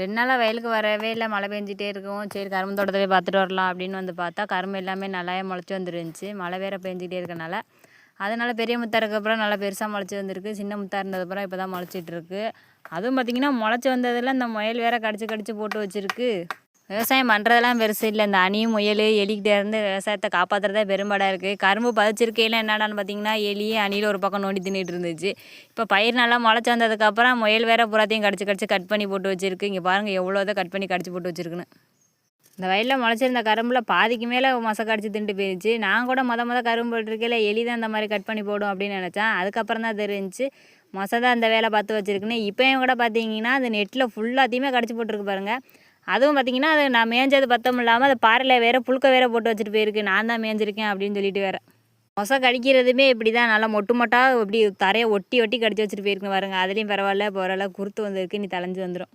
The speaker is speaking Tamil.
ரெண்டு நாளாக வயலுக்கு வரவே இல்லை மழை பெஞ்சிட்டே இருக்கும். சரி கரும்பு தோட்டத்திலே பார்த்துட்டு வரலாம் அப்படின்னு வந்து பார்த்தா கரும்பு எல்லாமே நல்லாவே முளைச்சி வந்துருந்துச்சு. மழை வேற பெஞ்சிட்டே இருக்கனால. அதனால் பெரிய முத்தாக இருக்கப்பறம் நல்லா பெருசாக முளைச்சி வந்திருக்கு. சின்ன முத்தா இருந்ததுக்கப்புறம் இப்போ தான் முளைச்சிட்ருக்கு அதுவும் பார்த்திங்கன்னா முளைச்சி வந்ததில் இந்த முயல் வேற கடிச்சு கடிச்சு போட்டு வச்சுருக்கு. விவசாயம் பண்ணுறதெல்லாம் பெருசு இல்லை. இந்த அணி முயல் எலிக்கிட்டே இருந்து விவசாயத்தை காப்பாற்றுறதே பெரும்பாடாக இருக்குது கரும்பு பதிச்சிருக்கையில் என்னடான்னு பார்த்தீங்கன்னா எலி அணியில் ஒரு பக்கம் நோண்டி தின்னுட்டு இருந்துச்சு. இப்போ பயிர் நல்லா முளைச்சி வந்ததுக்கப்புறம் முயல் வேற புறாத்தையும் கடிச்சு கடிச்சு கட் பண்ணி போட்டு வச்சுருக்கு. இங்கே பாருங்கள் எவ்வளோதான் கட் பண்ணி கடிச்சு போட்டு வச்சுருக்குன்னு. இந்த வயலில் முளைச்சிருந்த கரும்பில் பாதிக்கு மேலே மொசை கடிச்சு தின்ட்டு போயிடுச்சு நான் கூட மொத மொதல் கரும்பு போட்டிருக்கையில எலி தான் இந்த மாதிரி கட் பண்ணி போடும் அப்படின்னு நினச்சேன். அதுக்கப்புறம் தான் தெரிஞ்சுச்சு. மொசை தான் இந்த வேலை பார்த்து வச்சுருக்குன்னு. இப்போயும் கூட பார்த்தீங்கன்னா அந்த நெட்டில் ஃபுல்லாத்தையுமே கடிச்சு போட்டிருக்கு பாருங்கள் அதுவும் பார்த்தீங்கன்னா அது நான் மேய்ஞ்சது பத்தம் இல்லாமல் அது பாறையில் வேற புழுக்க வேற போட்டு வச்சுட்டு போயிருக்கு. நான் தான் மேய்ஞ்சிருக்கேன் அப்படின்னு சொல்லிட்டு வேற. மொசை கடிக்கிறதுமே இப்படி தான் நல்லா மொட்டு மொட்டாக இப்படி தரையை ஒட்டி ஒட்டி கடிச்சு வச்சுட்டு போயிருக்கேன் பாருங்க. அதுலேயும் பரவாயில்ல இப்போ குறுத்து குருத்து வந்திருக்கு. நீ தலைஞ்சு வந்துடும்